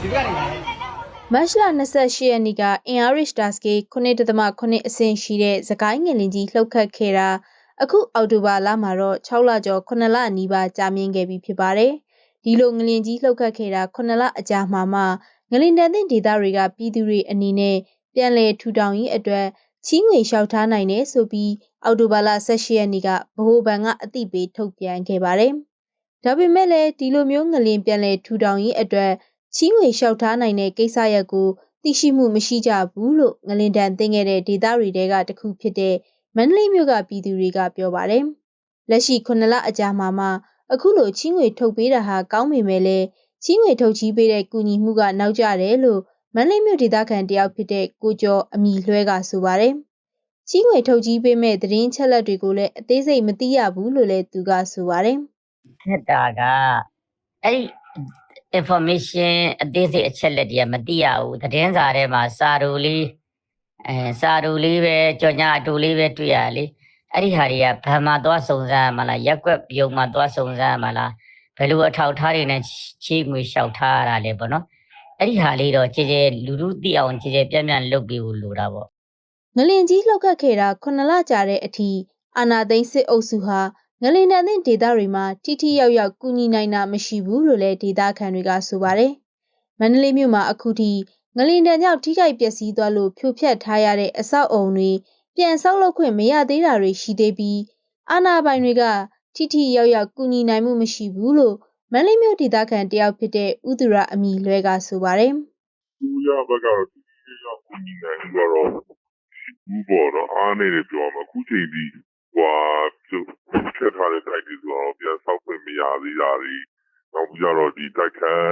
ဒီကနေလာတယ်မတ်လ28ရက်နေ့ကအင်အားရစ်တာစကေ9.9အဆင့်ရှိတဲ့သကိုင်းငလင်ကြီးလှုပ်ခတ်ခဲ့တာအခုအောက်တိုဘာလမှာတော့6လကျော်9လနီးပါးကြာမြင့်ခဲ့ပြီဖြစ်ပါတယ်။ဒီလိုငလင်ကြီးလှုပ်ခတ်ခဲ့တာ9လအကြာမှာမှငလင်တန်တဲ့ဒေသတွေကပြည်သူတွေအနေနဲ့ပြန်လည်ထူထောင်ရေးအတွက်ချီးငွေလျှောက်ထားနိုင်တယ်ဆိုပြီးအောက်တိုဘာလ18ရက်နေ့ကဗဟိုဘဏ်ကအသိပေးထုတ်ပြန်ခဲ့ပါတယ်။ဒါပေမဲ့လည်းဒီလိုမျိုးငလင်ပြန်လည်ထူထောင်ရေးအတွက် ချီးငွေလျှောက်ထားနိုင်တဲ့ကိစ္စရပ်ကိုသိရှိမှုမရှိကြဘူးလို့ငလင်တန်သိခဲ့တဲ့ဒေသတွေတဲကတခုဖြစ်တဲ့မန္တလေးမြို့ကပြည်သူတွေကပြောပါတယ်။လက်ရှိ9လအကြာမှာမှအခုလိုချီးငွေထုတ်ပေးတာဟာကောင်းပေမဲ့လည်းချီးငွေထုတ်ချီးပေးတဲ့ကူညီမှုကနောက်ကျတယ်လို့မန္တလေးမြို့ဒေသခံတယောက်ဖြစ်တဲ့ကိုကျော်အမိလွှဲကဆိုပါတယ်။ချီးငွေထုတ်ချီးပေးမဲ့သတင်းချက်လက်တွေကိုလည်းအသေးစိတ်မသိရဘူးလို့လည်းသူကဆိုပါတယ်။ခက်တာကအဲ့ဒီ information အသေးစိတ်အချက်လက်တွေကမသိရဘူးသတင်းစာထဲမှာစာတူလေးအဲစာတူလေးပဲကြော်ညာအတူလေးပဲတွေ့ရလေအဲ့ဒီဟာတွေကဘာမှသွားစုံစမ်းရမလားရက်ွက်ပြုံမှသွားစုံစမ်းရမလားဘယ်လိုအထောက်အထားတွေနဲ့ချေးငွေလျှောက်ထားရတာလဲပေါ့နော်အဲ့ဒီဟာလေးတော့ကြည်ကြဲလူလူသိအောင်ကြည်ကြဲပြန့်ပြန့်လုပ်ပြီးလို့လိုတာပေါ့ငလင်ကြီးလှုပ်ခတ်ခဲ့တာ9လကြာတဲ့အထိအာနာသိန်းစစ်အုပ်စုဟာ ငလင်တန်တဲ့ဒေသတွေမှာထိထိရောက်ရောက်ကူညီနိုင်တာမရှိဘူးလို့လည်းဒေသခံတွေကဆိုပါတယ်။မန္တလေးမြို့မှာအခုထိငလင်တန်ကြောင့်ထိခိုက်ပျက်စီးသွားလို့ဖြိုဖျက်ထားရတဲ့အဆောက်အုံတွေပြန်ဆောက်လုပ်ခွင့်မရသေးတာတွေရှိသေးပြီးအာဏာပိုင်တွေကထိထိရောက်ရောက်ကူညီနိုင်မှုမရှိဘူးလို့မန္တလေးမြို့ဒေသခံတယောက်ဖြစ်တဲ့ဥဒူရအမီလွဲကဆိုပါတယ်။သူရဘက်ကတော့ဒီရောက်ကိုညီနိုင်ဘူးတော့ဘူးပေါ်တော့အားနေတယ်ပြောမှာအခုချိန်ဒီ ဟွာချက်ထားတဲ့တိုက်တွေဆိုတော့ပြန်ဆောက်ခွင့်မရသေးတာတွေနောက်ပြီးတော့ဒီတိုက်ခန်း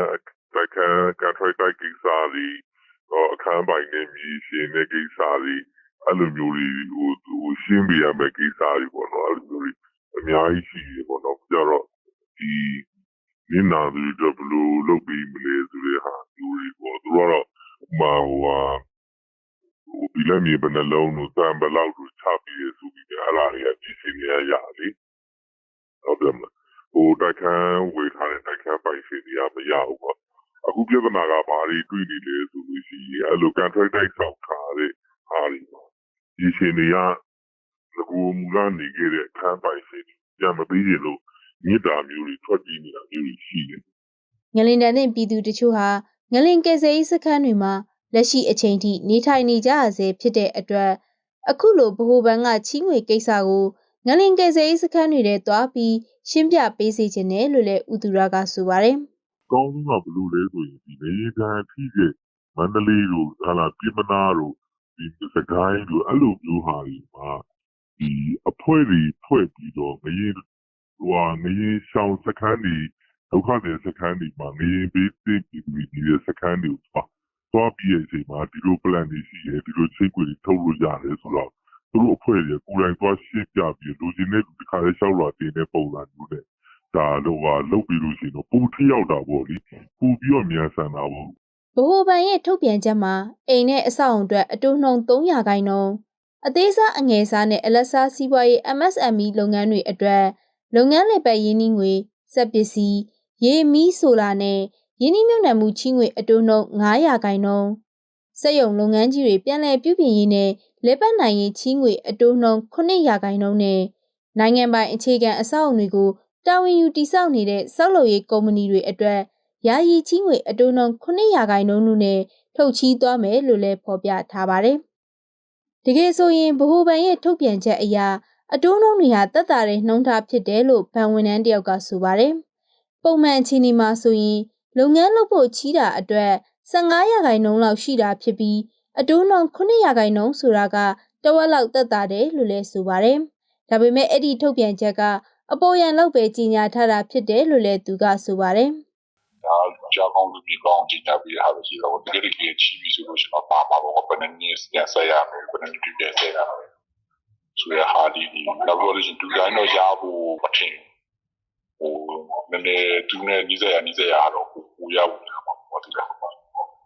တိုက်ခန်းကန်ထရိုက်တိုက်ကိစ္စတွေတော့အခန်းပိုင်နဲ့မြေရှင်တဲ့ကိစ္စတွေအဲ့လိုမျိုးတွေဟိုဟိုရှင်းပြရမယ့်ကိစ္စတွေပေါ့နော်အဲ့လိုမျိုးတွေအများကြီးရှိတယ်ပေါ့နော်ကြတော့ဒီနင်းနာသူတွေဘယ်လိုလုပ်ပြီးမလဲဆိုတဲ့ဟာမျိုးတွေပေါ့သူကတော့ဟိုဟိုဟို ဒီလက်မြေဘယ်နှလုံးလို့တန်ဘယ်လောက်လို့ချပြီးရဆိုပြီးအဲ့ဒါတွေကဒီစီနေရရလေဟုတ်တယ်မလားဟိုတိုက်ခန်းဝေထားတဲ့တိုက်ခန်းပိုင်ရှင်တွေကမရဘူးပေါ့အခုပြဿနာကဘာတွေတွေ့နေလဲဆိုလို့ရှိရင်အဲ့လို contract တိုက်ဆောင်ထားတဲ့ဟာတွေပေါ့ဒီရှင်တွေကငကူမူကနေခဲ့တဲ့အခန်းပိုင်ရှင်တွေပြန်မပြီးရင်လို့မြေတာမျိုးတွေထွက်ကြည့်နေတာမျိုးတွေရှိတယ်ငလင်တန်တဲ့ပြည်သူတချို့ဟာငလင်ကယ်ဆယ်ရေးစခန်းတွေမှာ လက်ရှိအချိန်ထိနေထိုင်နေကြရဆဲဖြစ်တဲ့အတွက်အခုလိုဗဟိုဘဏ်ကချီးငွေကိစ္စကိုငလင်ကယ်ဆယ်ရေးစခန်းတွေထဲသွားပြီးရှင်းပြပေးစီခြင်းနဲ့လို့လည်းဥသူရကဆိုပါတယ်ကောင်းဆုံးကဘယ်လိုလဲဆိုရင်ဒီနေရာထိတဲ့မန္တလေးတို့ဟာလာပြည်မနာတို့ဒီစကိုင်းတို့အဲ့လိုမျိုးဟာဒီမှာဒီအဖွဲ့တွေဖွဲ့ပြီးတော့ငရင်ဟိုဟာငရင်ရှောင်းစခန်းတွေဒုက္ခတွေစခန်းတွေမှာငရင်ပေးသိပြီးဒီစခန်းတွေပါ သွားပြီးရဲ့အချိန်မှာဒီလို plan တွေရှိတယ်ဒီလိုစိတ်ကွယ်တွေထုတ်လို့ရတယ်ဆိုတော့သူတို့အဖွဲ့တွေကိုယ်တိုင်သွားရှင်းပြပြီးလူချင်းတဲ့ဒီခါလေးလျှောက်လာတင်တဲ့ပုံစံမျိုးနဲ့ဒါတော့ဟာလုတ်ပြီးလို့ရှိရင်တော့ပူထရောက်တာပေါ့လေပူပြီးတော့မြန်ဆန်တာပေါ့ဗဟိုဘဏ်ရဲ့ထုတ်ပြန်ချက်မှာအိမ်နဲ့အဆောက်အုံအတွက်အတူနှုံ300ခိုင်နှုန်းအသေးစားအငယ်စားနဲ့အလက်စားစီးပွားရေး MSME လုပ်ငန်းတွေအတွက်လုပ်ငန်းလည်ပတ်ရင်းနှီးငွေစက်ပစ္စည်းရေမီးဆိုလာနဲ့ ရင်းနှီးမြှုပ်နှံမှုချီးငွေအတူနှုံ900ခိုင်နှုန်းစက်ရုံလုပ်ငန်းကြီးတွေပြန်လည်ပြုပြင်ရေးနဲ့လက်ပတ်နိုင်ရေးချီးငွေအတူနှုံ900ခိုင်နှုန်းနဲ့နိုင်ငံပိုင်အခြေခံအဆောက်အုံတွေကိုတာဝန်ယူတည်ဆောက်နေတဲ့စောက်လုပ်ရေးကုမ္ပဏီတွေအတွက်ယာယီချီးငွေအတူနှုံ900ခိုင်နှုန်းနဲ့ထုတ်ချီးသွားမယ်လို့လည်းဖော်ပြထားပါတယ်။တကယ်ဆိုရင်ဗဟိုဘဏ်ရဲ့ထုတ်ပြန်ချက်အရအတူနှုံတွေဟာတက်တာတဲ့နှုံထားဖြစ်တယ်လို့ဘဏ်ဝန်ထမ်းတယောက်ကဆိုပါတယ်။ပုံမှန်အခြေအနေမှာဆိုရင် လုပ်ငန်းလုပ်ဖို့ချီးတာအတွက်15ရာခိုင်နှုန်းလောက်ရှိတာဖြစ်ပြီးအတူနှုံ9ရာခိုင်နှုန်းဆိုတာကတဝက်လောက်တက်တာတယ်လို့လည်းဆိုပါတယ်။ဒါပေမဲ့အဲ့ဒီထုတ်ပြန်ချက်ကအပေါ်ရန်လောက်ပဲကြီးညာထားတာဖြစ်တယ်လို့လည်းသူကဆိုပါတယ်။ဒါကြောင့်လူကြီးကောင်းကြည့်ကြပြီးဟာလို့ရှိတော့တကယ်တကယ်ချီးပြီးဆိုလို့ရှိတော့ပါပါတော့ဘယ်နည်းနည်းပြန်ဆက်ရမယ်ဘယ်နည်းပြန်ဆက်ရမယ်ဆိုရဟာဒီဒီတော့လို့ရှိရင်ဒူတိုင်းတော့ရဖို့မထင်ဟိုနည်းနည်းသူနဲ့နီးစပ်ရနီးစပ်ရတော့ ဟိုရဖို့မှာပေါ့ဒီလား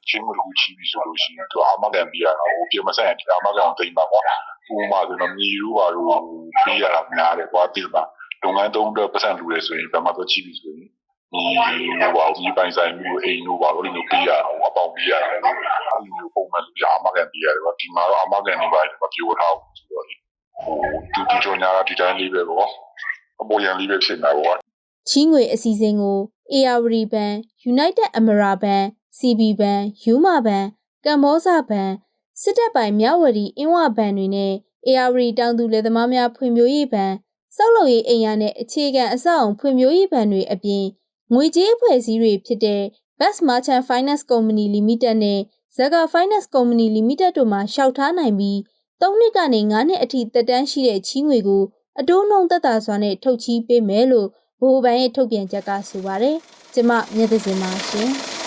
ချင်းမလို့ချီးပြီးဆိုလို့ရှိရင်သူအမကန်ပြရတော့ဟိုပြမဆိုင်အမကန်တိမ်ပါပေါ့ဟိုမှာဆိုတော့မြေယူပါတော့ပြရတာများတယ်ကွာတိပါလုပ်ငန်းသုံးအတွက်ပတ်စံလူရဲဆိုရင်ဘယ်မှာတော့ချီးပြီးဆိုရင်ဒီဟိုပါဒီပိုင်ဆိုင်မျိုးအိမ်တို့ပါလို့ဒီလိုပေးရအောင်အပေါင်းပေးရတယ်အဲ့လိုမျိုးပုံမှန်လူရအမကန်ပေးရတယ်ဗျဒီမှာတော့အမကန်နေပါမပြောထားဘူးဆိုတော့ဟိုတူတူကြောညာဒီတိုင်းလေးပဲပေါ့အပေါ်ရန်လေးပဲဖြစ်နေတာပေါ့ချီးငွေအစီအစဉ်ကို AR ဘန် United Amara ဘန် CB ဘန် Yuma ဘန်ကမ္ဘောဇဘန်စစ်တပ်ပိုင်မြဝတီအင်းဝဘန်တွေနဲ့ AR တောင်သူလယ်သမားများဖွံ့ဖြိုးရေးဘန်စောက်လုပ်ရေးအိမ်ယာနဲ့အခြေခံအဆောက်အုံဖွံ့ဖြိုးရေးဘဏ်တွေအပြင်ငွေကြေးအဖွဲ့အစည်းတွေဖြစ်တဲ့ Best Merchant Finance Company Limited နဲ့ Zaga Finance Company Limited တို့မှရှောက်ထားနိုင်ပြီး၃နှစ်ကနေ9နှစ်အထိတက်တန်းရှိတဲ့ချီးငွေကိုအတိုးနှုန်းသက်သာစွာနဲ့ထုတ်ချီးပေးမယ်လို့ ဗဟိုဘဏ်ရဲ့ထုတ်ပြန်ချက်ကဆိုပါတယ်။ကျမမြတ်သစင်ပါရှင်။